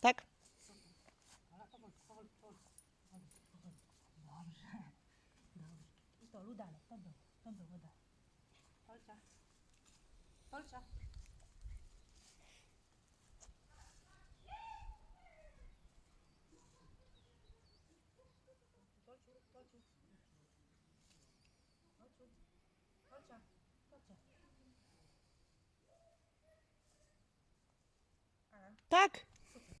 Tak? Ale powolku, to to to Tak?